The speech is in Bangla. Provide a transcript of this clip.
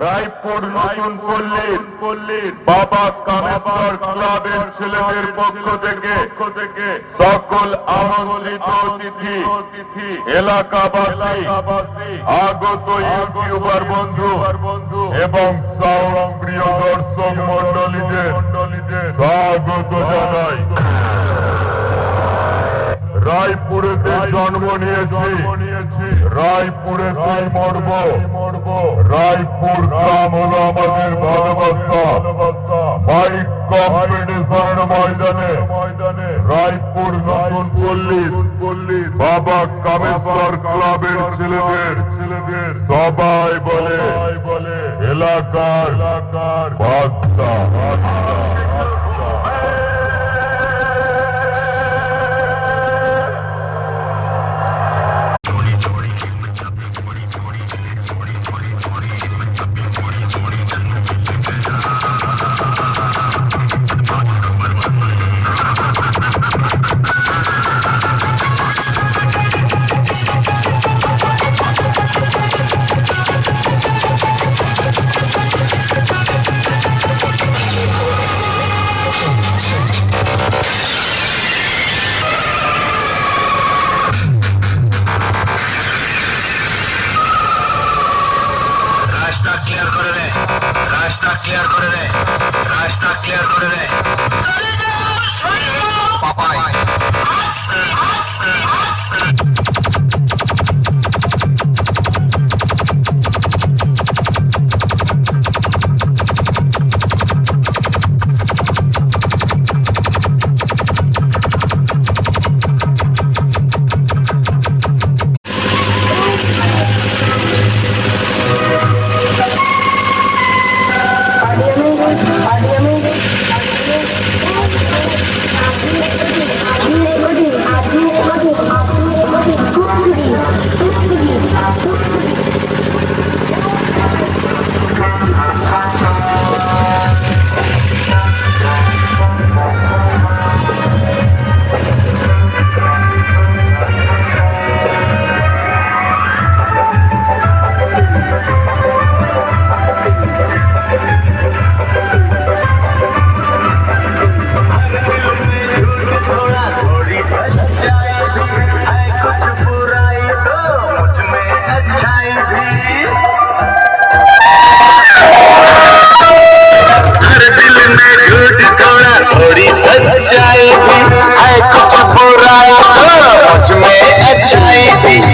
রায়পুর নতুন পল্লীর পল্লীর বাবা কামেশ্বর ক্লাবের ছেলেদের পক্ষ থেকে সকল আমন্ত্রিত অতিথি অতিথি এলাকাবাসী আগত ইউটিউবার বন্ধু বন্ধু এবং প্রিয় দর্শক মন্ডলীদের স্বাগত জানাই। রায়পুরেতে জন্ম নিয়েছি। রায়পুরেতে মরব। মরব। রায়পুর গ্রাম হলো আমাদের ভালোবাসা। বাইক কম্পিটিশনের ময়দানে ময়দানে রায়পুর নতুন পল্লী বাবা কামেশ্বর ক্লাবের ছেলেদের ছেলেদের সবাই বলে বলে এলাকার এলাকার বাদশা